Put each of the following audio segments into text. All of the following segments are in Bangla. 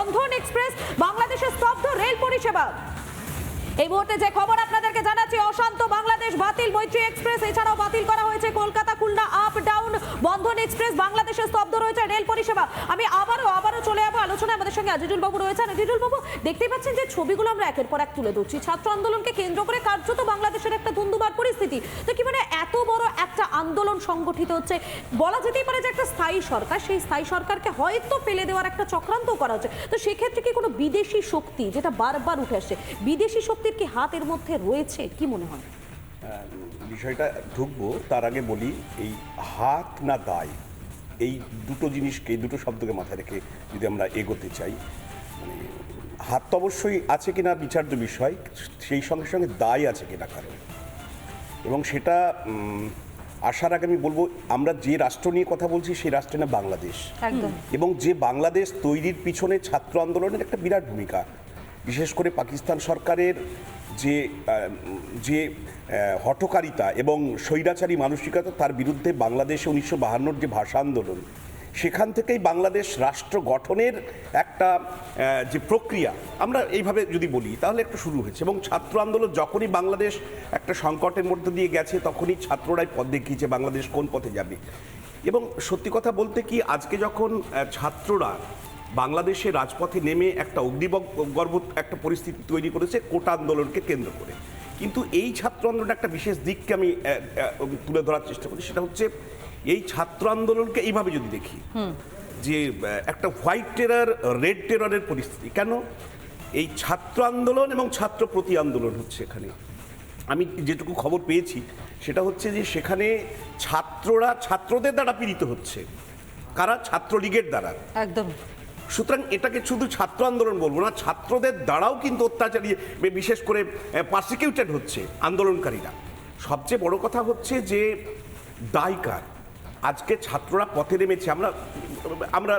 বন্ধন এক্সপ্রেস, বাংলাদেশের স্তব্ধ রেল পরিষেবা। এই মুহূর্তে যে খবর আপনাদেরকে জানাচ্ছি, অশান্ত বাংলাদেশ বাতিল, মৈত্রী এক্সপ্রেস, এছাড়াও বাতিল করা হয়েছে Kolkata, Khulna up down Bandhan express, বাংলাদেশের স্তব্ধ রয়েছে রেল পরিষেবা। আমি আবারও আবারও চলে যাব আলোচনায়। আমাদের সঙ্গে আজিজুল বাবু রয়েছেন। আজিজুল বাবু দেখতেই পাচ্ছেন যে ছবিগুলো আমরা একের পর এক তুলে ধরছি। ছাত্র আন্দোলনকে কেন্দ্র করে কার্যত বাংলাদেশের একটা ধুন্দুবার পরিস্থিতি। তো কি মানে এত বড় একটা আন্দোলন সংগঠিত হচ্ছে। বলা যেতেই পারে যে একটা স্থায়ী সরকার, সেই স্থায়ী সরকারকে হয়তো ফেলে দেওয়ার একটা চক্রান্ত করা হচ্ছে। তো সেক্ষেত্রে কি কোনো বিদেশি শক্তি, যেটা বারবার উঠে আসছে, বিদেশি শক্তির কি হাত এর মধ্যে রয়েছে? কি মনে হয়? বিষয়টা ঢুকবো, তার আগে বলি, এই হাত না দায়, এই দুটো জিনিসকে দুটো শব্দকে মাথায় রেখে যদি আমরা এগোতে চাই মানে হাত তো অবশ্যই আছে কিনা বিচার্য বিষয়, সেই সঙ্গে সঙ্গে দায় আছে কিনা কারণ এবং সেটা আসার আগে আমি বলব আমরা যে রাষ্ট্র নিয়ে কথা বলছি সেই রাষ্ট্রের না বাংলাদেশ। এবং যে বাংলাদেশ তৈরির পিছনে ছাত্র আন্দোলনের একটা বিরাট ভূমিকা। বিশেষ করে পাকিস্তান সরকারের যে যে হটকারিতা হঠকারিতা এবং স্বৈরাচারী মানসিকতা তার বিরুদ্ধে বাংলাদেশে উনিশশো বাহান্নর যে ভাষা আন্দোলন সেখান থেকেই বাংলাদেশ রাষ্ট্র গঠনের একটা যে প্রক্রিয়া, আমরা এইভাবে যদি বলি, তাহলে একটু শুরু হয়েছে। এবং ছাত্র আন্দোলন যখনই বাংলাদেশ একটা সংকটের মধ্যে দিয়ে গেছে, তখনই ছাত্ররাই পথ দেখিয়েছে বাংলাদেশ কোন পথে যাবে। এবং সত্যি কথা বলতে কি, আজকে যখন ছাত্ররা বাংলাদেশে রাজপথে নেমে একটা অগ্নিগর্ভ একটা পরিস্থিতি তৈরি করেছে, কোটা আন্দোলনকে কেন্দ্র করে। কিন্তু এই ছাত্র আন্দোলনের একটা বিশেষ দিককে আমি তুলে ধরার চেষ্টা করি, সেটা হচ্ছে এই ছাত্র আন্দোলনকে এইভাবে যদি দেখি যে একটা হোয়াইট টেরার রেড টেরারের পরিস্থিতি। কেন? এই ছাত্র আন্দোলন এবং ছাত্র প্রতি আন্দোলন হচ্ছে এখানে। আমি যেটুকু খবর পেয়েছি সেটা হচ্ছে যে সেখানে ছাত্ররা ছাত্রদের দ্বারা পীড়িত হচ্ছে। কারা? ছাত্রলীগের দ্বারা। একদম। সুতরাং এটাকে শুধু ছাত্র আন্দোলন বলব না ছাত্রদের দ্বারাও কিন্তু অত্যাচারী বিশেষ করে পারসিকিউটেড হচ্ছে আন্দোলনকারীরা। সবচেয়ে বড় কথা হচ্ছে যে দায়কার আজকে ছাত্ররা পথে নেমেছে। আমরা আমরা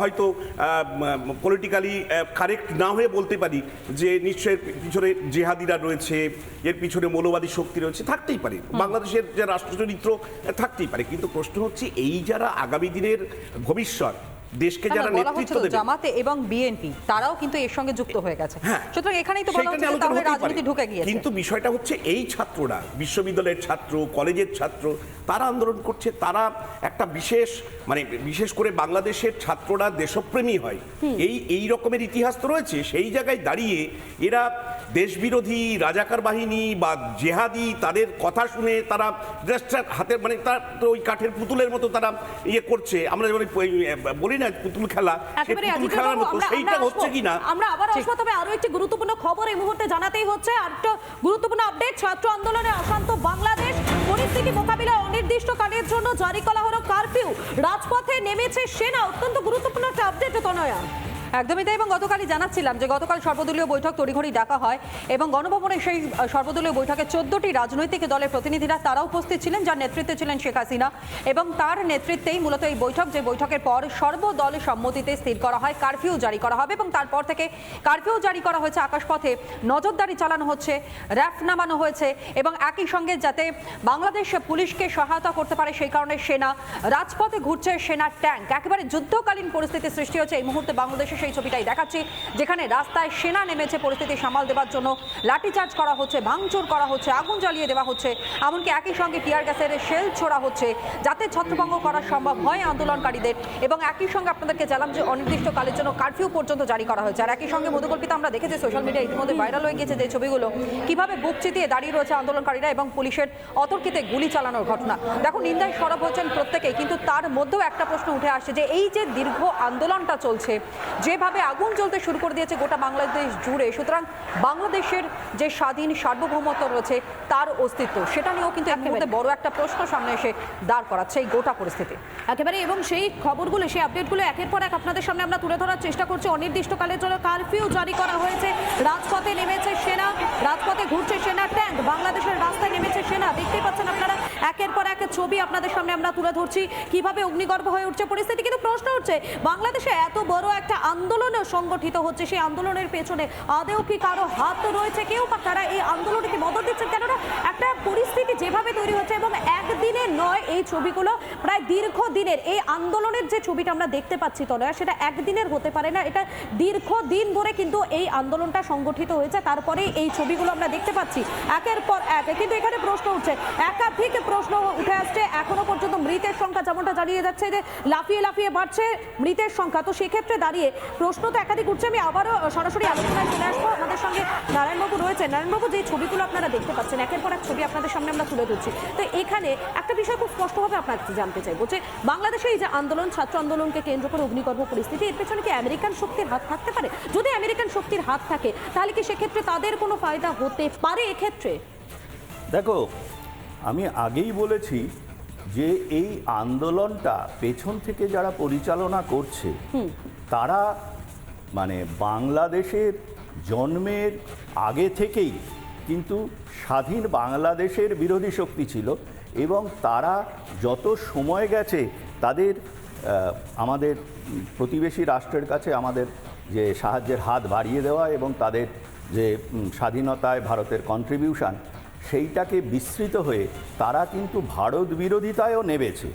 হয়তো পলিটিক্যালি কারেক্ট না হয়ে বলতে পারি যে নিশ্চয়ই পিছনে জেহাদিরা রয়েছে এর পিছনে মৌলবাদী শক্তি রয়েছে থাকতেই পারে। বাংলাদেশের যে রাষ্ট্রচরিত্র থাকতেই পারে। কিন্তু প্রশ্ন হচ্ছে এই যারা আগামী দিনের ভবিষ্যৎ দেশকে যারা নেতৃত্ব দেবে। জামাতে এবং বিএনপি তারাও কিন্তু এর সঙ্গে যুক্ত হয়ে গেছে। হ্যাঁ। সুতরাং এখানেই তো বলা হচ্ছে তাহলে রাজনীতি ঢুকে গিয়েছে। কিন্তু বিষয়টা হচ্ছে এই ছাত্ররা বিশ্ববিদ্যালয়ের ছাত্র কলেজের ছাত্র তারা আন্দোলন করছে তারা একটা বিশেষ মানে বিশেষ করে বাংলাদেশের ছাত্ররা দেশপ্রেমী হয়। এই এই রকমের ইতিহাস তো রয়েছে সেই জায়গায় দাঁড়িয়ে এরা দেশবিরোধী রাজাকার বাহিনী বা জেহাদি তাদের কথা শুনে তারা হাতের মানে তার ওই কাঠের পুতুলের মতো তারা ইয়ে করছে। আমরা যেমন বলি না পুতুল খেলা পুতুল খেলার মতো সেইটা হচ্ছে কিনা? আমরা আবার আসব তবে আরও একটি গুরুত্বপূর্ণ খবর এই মুহূর্তে জানাতেই হচ্ছে আর একটা গুরুত্বপূর্ণ আপডেট ছাত্র আন্দোলনে অশান্ত বাংলাদেশ। পরিস্থিতি মোকাবিলায় অনির্দিষ্টকালের জন্য জারি করা হলো কারফিউ রাজপথে নেমেছে সেনা অত্যন্ত গুরুত্বপূর্ণ একটা আপডেট তনয়া। একদমই তাই, এবং গতকালই জানাচ্ছিলাম যে গতকাল সর্বদলীয় বৈঠক তড়িঘড়ি ডাকা হয় এবং গণভবনে সেই সর্বদলীয় বৈঠকে চোদ্দটি রাজনৈতিক দলের প্রতিনিধিরা তারা উপস্থিত ছিলেন, যার নেতৃত্বে ছিলেন শেখ হাসিনা, এবং তার নেতৃত্বেই মূলত এই বৈঠক, যে বৈঠকের পর সর্বদল সম্মতিতে স্থির করা হয়, কারফিউ জারি করা হবে, এবং তারপর থেকে কারফিউ জারি করা হয়েছে আকাশপথে, নজরদারি চালানো হচ্ছে, র্যাফ নামানো হয়েছে, এবং একই সঙ্গে যাতে বাংলাদেশ পুলিশকে সহায়তা করতে পারে সেই কারণে সেনা, রাজপথে ঘুরছে সেনার ট্যাঙ্ক, একেবারে যুদ্ধকালীন পরিস্থিতি সৃষ্টি হচ্ছে এই মুহূর্তে বাংলাদেশে সেই ছবিটাই দেখাচ্ছি, যেখানে রাস্তায় সেনা নেমেছে, পরিস্থিতি সামাল দেওয়ার জন্য লাঠিচার্জ করা হচ্ছে, ভাঙচুর করা হচ্ছে, আগুন জ্বালিয়ে দেওয়া হচ্ছে, এমনকি একই সঙ্গে টিয়ার গ্যাসের শেল ছোড়া হচ্ছে, যাতে ছত্রভঙ্গ করা সম্ভব হয় আন্দোলনকারীদের। এবং একই সঙ্গে আপনাদেরকে জানালাম যে অনির্দিষ্টকালের জন্য কারফিউ পর্যন্ত জারি করা হয়েছে। আর একই সঙ্গে মধুকল্পিতা আমরা দেখেছি সোশ্যাল মিডিয়া ইতিমধ্যে ভাইরাল হয়ে গিয়েছে যে ছবিগুলো, কীভাবে বুক চিতিয়ে দাঁড়িয়ে রয়েছে আন্দোলনকারীরা এবং পুলিশের অতর্কিতে গুলি চালানোর ঘটনা। দেখো, নিন্দায় সরব হচ্ছেন প্রত্যেকেই, কিন্তু তার মধ্যেও একটা প্রশ্ন উঠে আসছে যে এই যে দীর্ঘ আন্দোলনটা চলছে যেভাবে আগুন জ্বলতে শুরু করে দিয়েছে গোটা বাংলাদেশ জুড়ে সুতরাং বাংলাদেশের যে স্বাধীন সার্বভৌমত্ব রয়েছে তার অস্তিত্ব সেটা নিয়েও কিন্তু এর মধ্যে বড় একটা প্রশ্ন সামনে এসে দাঁড় করাচ্ছে এই গোটা পরিস্থিতি। একেবারে এবং সেই খবরগুলো সেই আপডেটগুলো একের পর এক আপনাদের সামনে আমরা তুলে ধরার চেষ্টা করছি। অনির্দিষ্টকালের জন্য কারফিউ জারি করা হয়েছে। রাজপথে নেমেছে সেনা রাজপথে ঘুরছে সেনা ট্যাঙ্ক। বাংলাদেশের রাস্তায় নেমেছে সেনা। দেখতেই পাচ্ছেন আপনারা একের পর এক ছবি আপনাদের সামনে আমরা তুলে ধরছি। কীভাবে অগ্নিগর্ভ হয়ে উঠছে পরিস্থিতি? কিন্তু প্রশ্ন হচ্ছে, বাংলাদেশে এত বড় একটা আন্দোলনও সংগঠিত হচ্ছে, সেই আন্দোলনের পেছনে আদেও কি কারও হাত রয়েছে? কেউ বা তারা এই আন্দোলনকে মদত দিচ্ছেন? কেননা একটা পরিস্থিতি যেভাবে তৈরি হচ্ছে এবং একদিনে নয় এই ছবিগুলো, প্রায় দীর্ঘ দিনের এই আন্দোলনের যে ছবিটা আমরা দেখতে পাচ্ছি তনয়া, সেটা একদিনের হতে পারে না। এটা দীর্ঘ দিন ধরে কিন্তু এই আন্দোলনটা সংগঠিত হয়েছে। তারপরে এই ছবিগুলো আমরা দেখতে পাচ্ছি একের পর এক। কিন্তু এখানে প্রশ্ন উঠছে, একাধিক প্রশ্ন উঠে আসছে। এখনও পর্যন্ত মৃতের সংখ্যা যেমনটা জানিয়ে যাচ্ছে যে লাফিয়ে লাফিয়ে বাড়ছে মৃতের সংখ্যা। তো সেক্ষেত্রে দাঁড়িয়ে প্রশ্ন তো একাধিক উঠছে। আমি আবারও সরাসরি আলোচনায় চলে আসব। আমাদের সঙ্গে নারায়ণবাবু রয়েছে নারায়ণবাবু, যে ছবিগুলো আপনারা দেখতে পাচ্ছেন, একের পর এক ছবি আপনাদের সামনে আমরা তুলে ধরছি। তো এখানে একটা বিষয় খুব স্পষ্টভাবে আপনার কাছে জানতে চাইব যে বাংলাদেশে এই যে আন্দোলন, ছাত্র আন্দোলনকে কেন্দ্র করে অগ্নিকর্ম পরিস্থিতি, এর পেছনে কি আমেরিকান শক্তির হাত থাকতে পারে? যদি আমেরিকান শক্তির হাত থাকে, তাহলে কি সেক্ষেত্রে তাদের কোনো ফায়দা হতে পারে এক্ষেত্রে? দেখো আমি আগেই বলেছি যে এই আন্দোলনটা পেছন থেকে যারা পরিচালনা করছে তারা মানে বাংলাদেশের জন্মের আগে থেকেই কিন্তু স্বাধীন বাংলাদেশের বিরোধী শক্তি ছিল এবং তারা যত সময় গেছে তাদের আমাদের প্রতিবেশী রাষ্ট্রের কাছে আমাদের যে সাহায্যের হাত বাড়িয়ে দেওয়া এবং তাদের যে স্বাধীনতায় ভারতের কন্ট্রিবিউশন সেইটাকে বিস্তৃত হয়ে তারা কিন্তু ভারত বিরোধিতায়ও নেমেছে।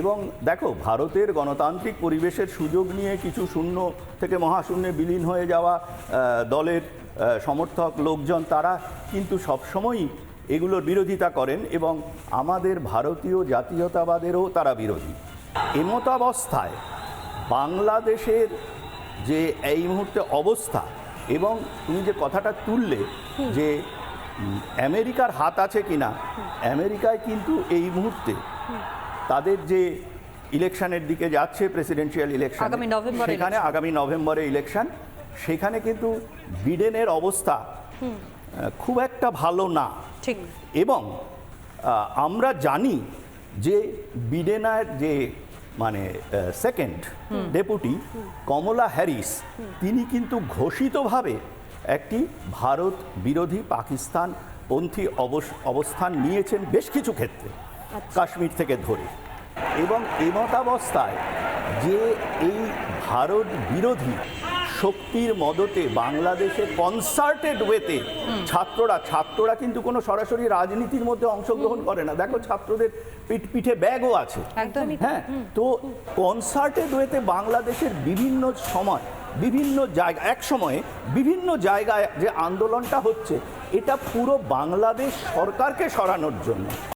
এবং দেখো ভারতের গণতান্ত্রিক পরিবেশের সুযোগ নিয়ে কিছু শূন্য থেকে মহাশূন্যে বিলীন হয়ে যাওয়া দলের সমর্থক লোকজন তারা কিন্তু সবসময়ই এগুলোর বিরোধিতা করেন এবং আমাদের ভারতীয় জাতীয়তাবাদেরও তারা বিরোধী। এমতাবস্থায় বাংলাদেশের যে এই মুহূর্তে অবস্থা এবং তুমি যে কথাটা তুললে যে আমেরিকার হাত আছে কিনা আমেরিকায় কিন্তু এই মুহূর্তে তাদের যে ইলেকশনের দিকে যাচ্ছে প্রেসিডেন্সিয়াল ইলেকশন আগামী নভেম্বরে সেখানে আগামী নভেম্বরে ইলেকশন সেখানে কিন্তু বিডেনের অবস্থা খুব একটা ভালো না। ঠিক। এবং আমরা জানি যে বিডেনার যে মানে সেকেন্ড ডেপুটি কমলা হ্যারিস তিনি কিন্তু ঘোষিতভাবে একটি ভারত বিরোধী পাকিস্তান পন্থী অবস- অবস্থান নিয়েছেন বেশ কিছু ক্ষেত্রে কাশ্মীর থেকে ধরে। এবং এমতাবস্থায় যে এই ভারত বিরোধী শক্তির মদতে বাংলাদেশে কনসার্টেড ওয়েতে ছাত্ররা ছাত্ররা কিন্তু কোনো সরাসরি রাজনীতির মধ্যে অংশগ্রহণ করে না। দেখো ছাত্রদের পিঠ পিঠে ব্যাগও আছে। হ্যাঁ তো কনসার্টেড ওয়েতে বাংলাদেশের বিভিন্ন সময় বিভিন্ন জায়গা, এক সময়ে বিভিন্ন জায়গায় যে আন্দোলনটা হচ্ছে, এটা পুরো বাংলাদেশ সরকারকে সরানোর জন্য।